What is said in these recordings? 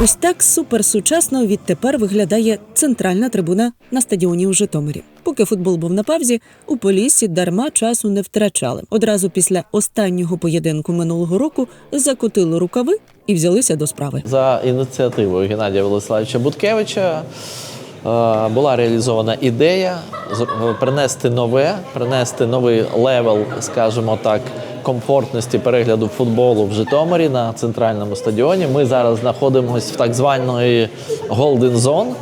Ось так суперсучасно відтепер виглядає центральна трибуна на стадіоні у Житомирі. Поки футбол був на павзі, у Поліссі дарма часу не втрачали. Одразу після останнього поєдинку минулого року закотили рукави і взялися до справи. За ініціативою Геннадія Владиславовича Буткевича е, була реалізована ідея принести нове, принести новий левел, скажімо так, комфортності перегляду футболу в Житомирі на центральному стадіоні. Ми зараз знаходимося в так званої Golden Zone.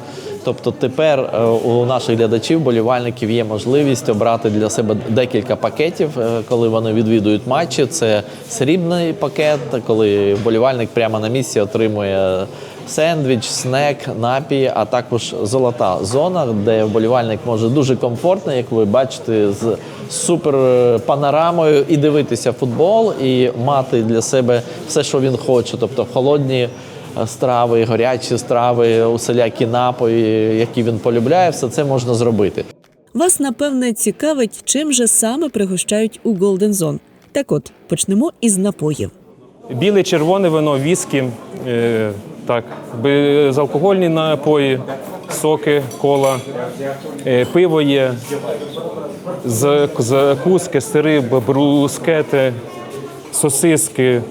Тобто тепер е, у наших глядачів, болівальників є можливість обрати для себе декілька пакетів, е, коли вони відвідують матчі. Це срібний пакет, коли вболівальник прямо на місці отримує сендвіч, снек, напій, а також золота зона, де вболівальник може дуже комфортно, як ви бачите, з супер панорамою і дивитися футбол, і мати для себе все, що він хоче, тобто холодні страви, гарячі страви, усілякі напої, які він полюбляє, все це можна зробити. Вас напевне цікавить, чим же саме пригощають у Golden Zone. Так от почнемо із напоїв. Біле, червоне вино, віскі, е, так, безалкогольні напої, соки, кола, е, пиво є, закуски, сири, брускети, сосиски,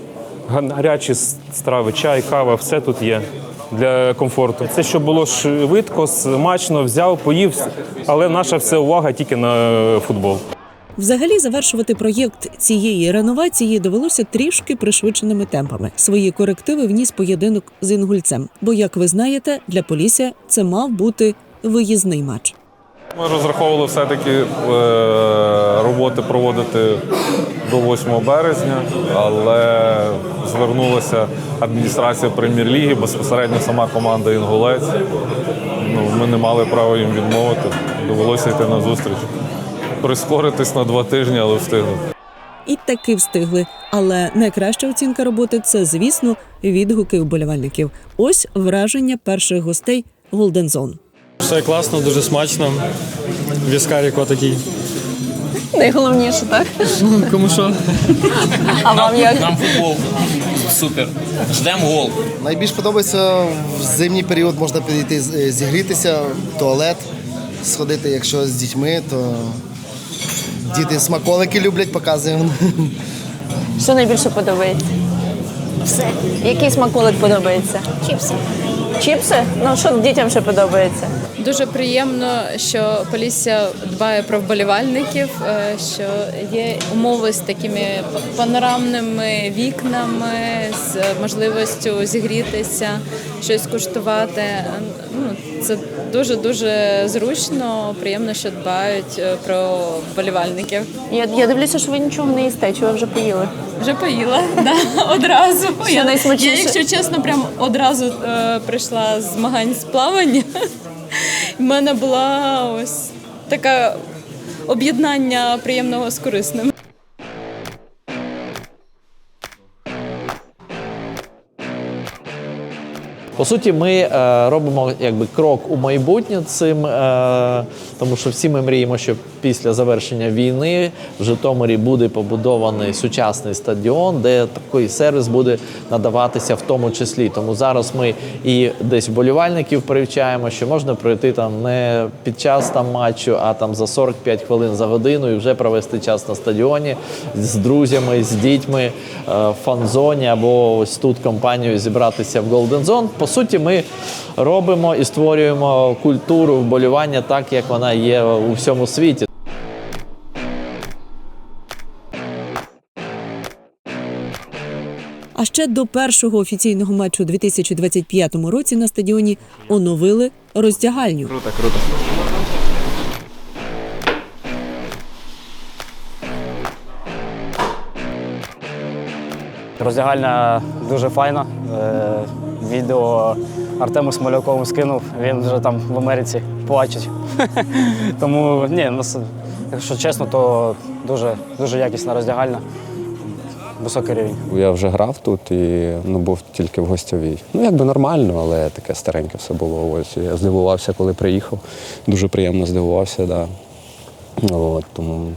гарячі страви, чай, кава, все тут є для комфорту. Це щоб було швидко, смачно, взяв, поїв, але наша вся увага тільки на футбол. Взагалі завершувати проєкт цієї реновації довелося трішки пришвидшеними темпами. Свої корективи вніс поєдинок з інгульцем. Бо, як ви знаєте, для Полісся це мав бути виїзний матч. Ми розраховували все-таки е, роботи проводити до 8 березня, але звернулася адміністрація прем'єр-ліги, безпосередньо сама команда Інгулець. Ну, ми не мали права їм відмовити. Довелося йти на зустріч. Прискоритись на два тижні, але встигнути. І таки встигли. Але найкраща оцінка роботи це, звісно, відгуки вболівальників. Ось враження перших гостей Golden Zone. Все класно, дуже смачно. Віскарік отакий. Найголовніше, так? Кому що? А вам як? Нам футбол. Супер. Ждемо гол. Найбільш подобається в зимній період можна підійти зігрітися, в туалет сходити, якщо з дітьми, то діти смаколики люблять, показуємо. Що найбільше подобається? Все. Який смаколик подобається? Чіпси. Чіпси? Ну що дітям ще подобається? Дуже приємно, що Полісся дбає про вболівальників, е, що є умови з такими панорамними вікнами, з можливістю зігрітися, щось куштувати. Ну, це дуже дуже зручно, приємно, що дбають е, про вболівальників. Я, я дивлюся, що ви нічого не їсте, чи ви вже поїли? Вже поїла да, одразу. Що я, я, якщо чесно, прям одразу е, прийшла з змагань з плавання. У мене була ось така об'єднання приємного з корисним. По суті, ми е, робимо якби крок у майбутнє цим, е, тому що всі ми мріємо, що після завершення війни в Житомирі буде побудований сучасний стадіон, де такий сервіс буде надаватися в тому числі. Тому зараз ми і десь вболівальників привчаємо, що можна пройти там не під час там матчу, а там за 45 хвилин за годину і вже провести час на стадіоні з друзями, з дітьми е, в фан-зоні або ось тут компанією зібратися в Golden Zone. По суті, ми робимо і створюємо культуру вболівання так, як вона є у всьому світі. А ще до першого офіційного матчу у 2025 році на стадіоні оновили роздягальню. Круто, круто. Роздягальня дуже файна. Відео Артему Смолякову скинув, він вже там в Америці плачуть. Тому ні, ну, с- якщо чесно, то дуже, дуже якісна роздягальня. Високий рівень. Я вже грав тут і ну, був тільки в гостьовій. Ну, якби нормально, але таке стареньке все було. Ось я здивувався, коли приїхав. Дуже приємно здивувався, да. От, тому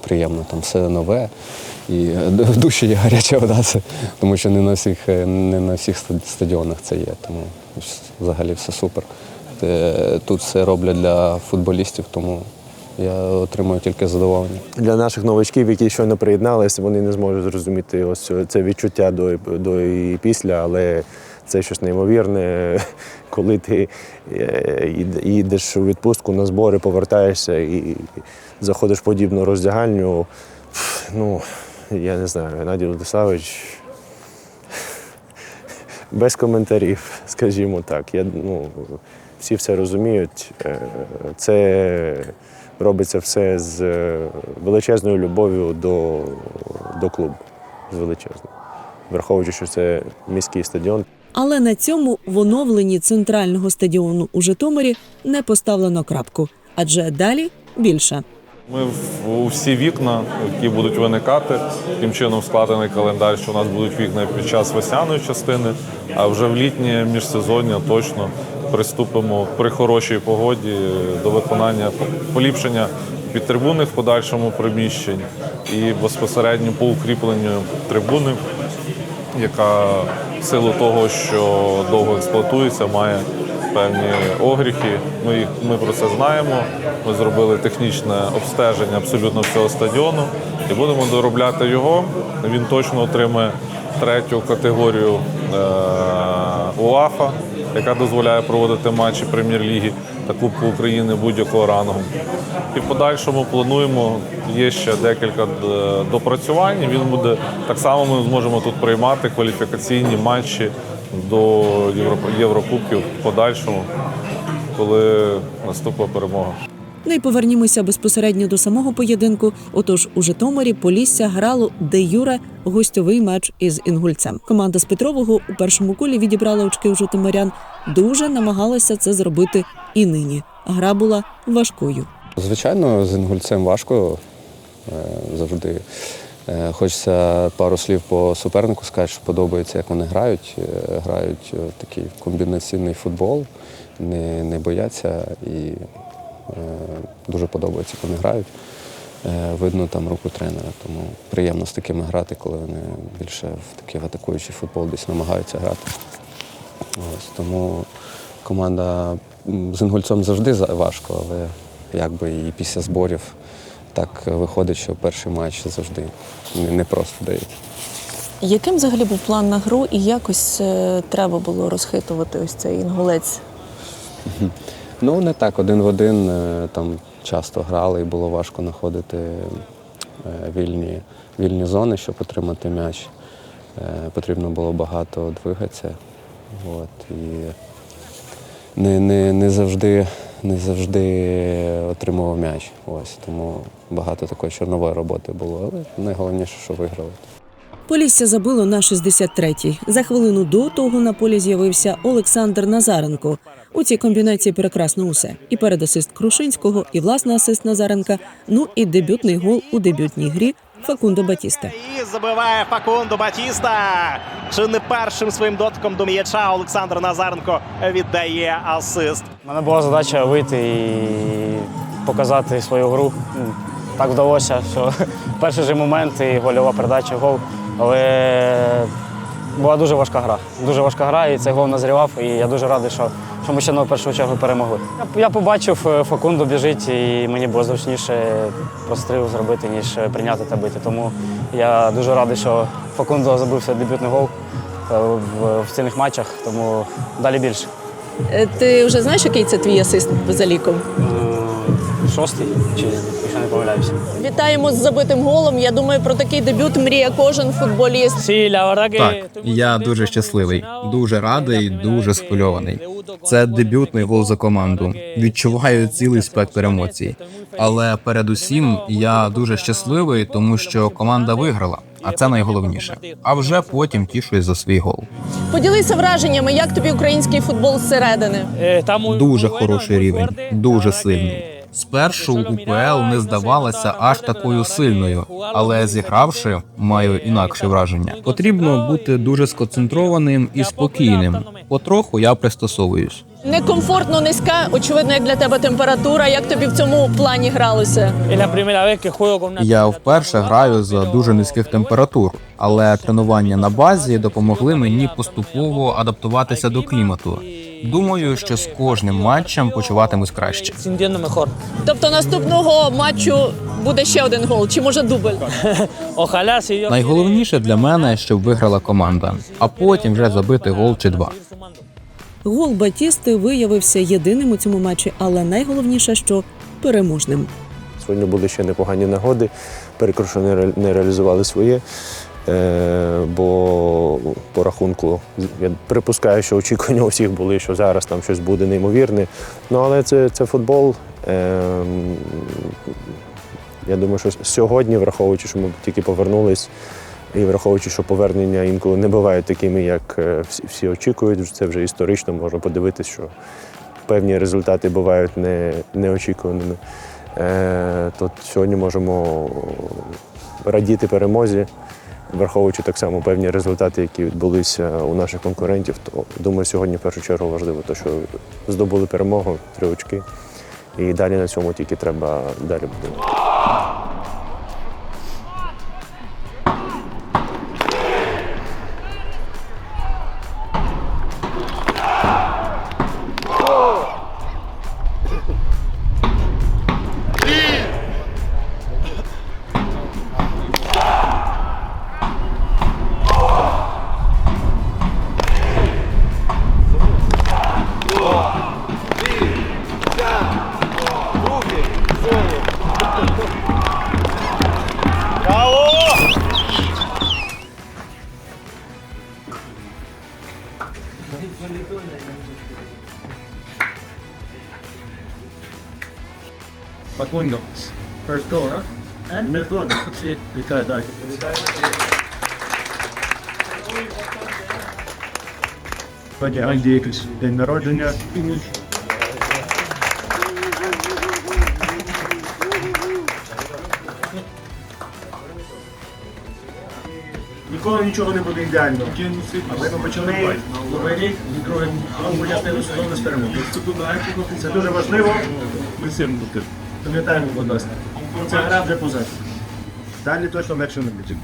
приємно там все нове. І в душі є гаряча вода, тому що не на всіх, е, не на всіх стадіонах це є. Тому взагалі все супер. Е, Тут все роблять для футболістів, тому я отримую тільки задоволення. Для наших новачків, які щойно приєдналися, вони не зможуть зрозуміти ось це відчуття до, до і після, але це щось неймовірне, коли ти е, їдеш у відпустку на збори, повертаєшся і заходиш в подібну роздягальню. Ну, я не знаю, Геннадій Владиславович без коментарів, скажімо так. Я, ну, всі все розуміють. Е, Це робиться все з е, величезною любов'ю до, до клубу. З величезною. Враховуючи, що це міський стадіон. Але на цьому в оновленні центрального стадіону у Житомирі не поставлено крапку, адже далі більше. Ми у всі вікна, які будуть виникати, таким чином складений календар, що у нас будуть вікна під час весняної частини, а вже в літнє міжсезоння точно приступимо при хорошій погоді до виконання поліпшення підтрибунних в подальшому приміщень і безпосередньо по укріпленню трибуни, яка в силу того, що довго експлуатується, має певні огріхи. Ми, їх, ми про це знаємо. Ми зробили технічне обстеження абсолютно всього стадіону і будемо доробляти його. Він точно отримає третю категорію е- УАФа, яка дозволяє проводити матчі прем'єр-ліги та Кубку України будь-якого рангу. І в подальшому плануємо, є ще декілька е, допрацювань. Він буде так само. Ми зможемо тут приймати кваліфікаційні матчі до Євро- Єврокубків в подальшому, коли наступила перемога. Ну і повернімося безпосередньо до самого поєдинку. Отож, у Житомирі Полісся грало де Юре гостьовий матч із інгульцем. Команда з Петрового у першому колі відібрала очки у житомирян. Дуже намагалася це зробити і нині. Гра була важкою. Звичайно, з інгульцем важко е, завжди. Е, Хочеться пару слів по супернику сказати, що подобається, як вони грають. Е, Грають е, такий комбінаційний футбол, не, не бояться і дуже подобається, як вони грають. Видно там руку тренера, тому приємно з такими грати, коли вони більше в такий атакуючий футбол десь намагаються грати. Ось, тому команда з інгульцем завжди важко, але якби і після зборів так виходить, що перший матч завжди не, просто дається. Яким взагалі був план на гру і якось е, треба було розхитувати ось цей інгулець? Ну, не так, один в один е, там часто грали і було важко знаходити е, вільні, вільні зони, щоб отримати м'яч. Е, Потрібно було багато двигатися. От, і не, не, не, завжди, не завжди отримував м'яч. Ось, тому багато такої чорнової роботи було. Але найголовніше, що виграли. Полісся забило на 63-й. За хвилину до того на полі з'явився Олександр Назаренко. У цій комбінації прекрасно усе. І передасист Крушинського, і власний асист Назаренка, ну і дебютний гол у дебютній грі Факундо Батіста. І забиває Факундо Батіста. Чи не першим своїм дотиком до м'яча Олександр Назаренко віддає асист. У мене була задача вийти і показати свою гру. Ну, Так вдалося, що перший же момент і гольова передача, гол. Але була дуже важка гра. Дуже важка гра, і цей гол назрівав. І я дуже радий, що, що ми ще на першу чергу перемогли. Я, я побачив, е, Факунду біжить, і мені було зручніше простріл зробити, ніж прийняти та бити. Тому я дуже радий, що Факундо забив свій дебютний гол е, в, в цінних матчах, тому далі більше. Е, Ти вже знаєш, який це твій асист за ліком? Шостий, чи якщо не помиляюся. Вітаємо з забитим голом. Я думаю, про такий дебют мріє кожен футболіст. Так, я дуже щасливий, дуже радий, дуже схвильований. Це дебютний гол за команду. Відчуваю цілий спектр емоцій. Але передусім я дуже щасливий, тому що команда виграла, а це найголовніше. А вже потім тішусь за свій гол. Поділися враженнями, як тобі український футбол зсередини. Дуже хороший рівень, дуже сильний. Спершу УПЛ не здавалася аж такою сильною, але зігравши, маю інакше враження. Потрібно бути дуже сконцентрованим і спокійним. Потроху я пристосовуюсь. Некомфортно низька, очевидно, як для тебе температура. Як тобі в цьому плані гралося? Я вперше граю за дуже низьких температур, але тренування на базі допомогли мені поступово адаптуватися до клімату. Думаю, що з кожним матчем почуватимусь краще. Тобто наступного матчу буде ще один гол, чи може дубль? Найголовніше для мене, щоб виграла команда, а потім вже забити гол чи два. Гол Батісти виявився єдиним у цьому матчі, але найголовніше, що переможним. Сьогодні були ще непогані нагоди, ре- не реалізували своє. Е, бо по рахунку я припускаю, що очікування у всіх були, що зараз там щось буде неймовірне. Ну але це, це футбол. Е, я думаю, що сьогодні, враховуючи, що ми тільки повернулись, і враховуючи, що повернення інколи не бувають такими, як е, всі очікують, це вже історично можна подивитися, що певні результати бувають не, неочікуваними. Е, то сьогодні можемо радіти перемозі, враховуючи так само певні результати, які відбулися у наших конкурентів. То думаю, сьогодні в першу чергу важливо, те, що здобули перемогу, три очки. І далі на цьому тільки треба далі будувати. Facundo. First goal, huh? And Method. Вітаю, так. Сьогодні Анді якийсь день народження. Ніколи нічого не буде ідеально. Але ми почали новий рік, і другим частину сезону з перемоги. Це дуже важливо. Пам'ятаємо, будь ласка. Це гра вже позаду. Далі точно легше не буде.